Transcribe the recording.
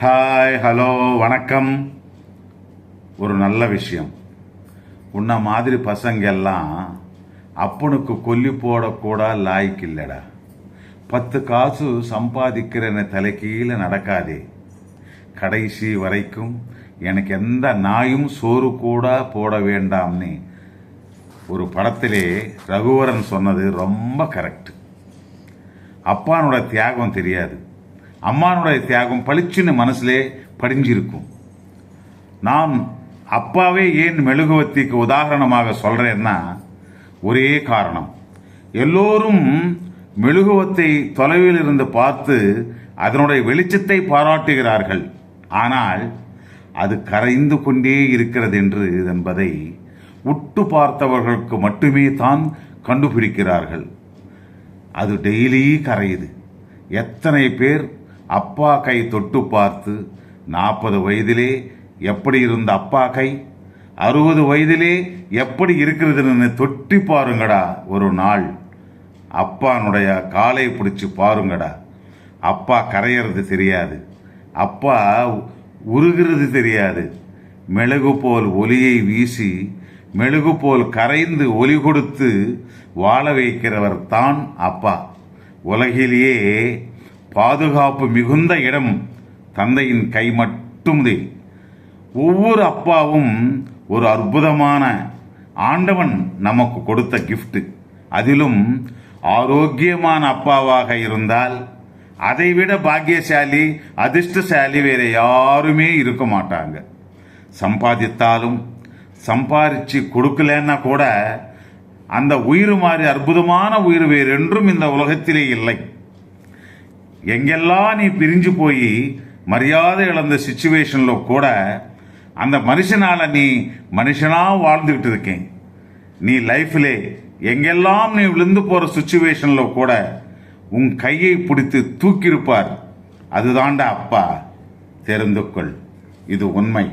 Hi hello வணக்கம். ஒரு நல்ல விஷயம். உன்ன மாதிரி பசங்க எல்லாம் அப்பனுக்கு கொல்லி போடக்கூட லாய்க்கு இல்லடா. பத்து காசு சம்பாதிக்கிறேன்னு தலைக்கீழ நடக்காதே. கடைசி வரைக்கும் எனக்கு எந்த நாயும் சோறு கூட போட வேண்டாம்னு ஒரு படத்திலே ரகுவரன் சொன்னது ரொம்ப கரெக்ட் அப்பானோட தியாகம் தெரியாது. அம்மானுடைய தியாகம் பளிச்சுன்னு மனசுலே படிஞ்சிருக்கும். நான் அப்பாவே ஏன் மெழுகுவத்திக்கு உதாரணமாக சொல்றேன்னா ஒரே காரணம். எல்லோரும் மெழுகுவத்தை தொலைவில் இருந்து பார்த்து அதனுடைய வெளிச்சத்தை பாராட்டுகிறார்கள். ஆனால் அது கரைந்து கொண்டே இருக்கிறது என்று என்பதை உட்டு பார்த்தவர்களுக்கு மட்டுமே தான் கண்டுபிடிக்கிறார்கள். அது டெய்லி கரையுது. எத்தனை பேர் அப்பா கை தொட்டு பார்த்து நாற்பது வயதிலே எப்படி இருந்த அப்பா கை? அறுபது வயதிலே எப்படி இருக்கிறதுன்னு தொட்டி பாருங்கடா ஒரு நாள். அப்பானுடைய காலை பிடிச்சி பாருங்கடா. அப்பா கரையிறது தெரியாது. அப்பா உருகிறது தெரியாது. மெழுகு போல் ஒலியை வீசி மெழுகு போல் கரைந்து ஒலி கொடுத்து வாழ வைக்கிறவர் தான் அப்பா. உலகிலேயே பாதுகாப்பு மிகுந்த இடம் தந்தையின் கை மட்டும்தே. ஒவ்வொரு அப்பாவும் ஒரு அற்புதமான ஆண்டவன் நமக்கு கொடுத்த கிஃப்ட் அதிலும் ஆரோக்கியமான அப்பாவாக இருந்தால் அதைவிட பாக்கியசாலி அதிர்ஷ்டசாலி வேற யாருமே இருக்க மாட்டாங்க. சம்பாதித்தாலும் சம்பாரிச்சு கொடுக்கலன்னா கூட அந்த உயிர் மாதிரி அற்புதமான உயிர் வேறென்றும் இந்த உலகத்திலே இல்லை. எங்கெல்லாம் நீ பிரிஞ்சு போய் மரியாதை இழந்த சுச்சுவேஷனில் கூட அந்த மனுஷனால நீ மனுஷனாக வாழ்ந்துக்கிட்டு இருக்கேன். நீ லைஃப்பிலே எங்கெல்லாம் நீ விழுந்து போகிற சுச்சுவேஷனில் கூட உன் கையை பிடித்து தூக்கியிருப்பார். அதுதாண்டா அப்பா. தெரிந்து கொள். இது உண்மை.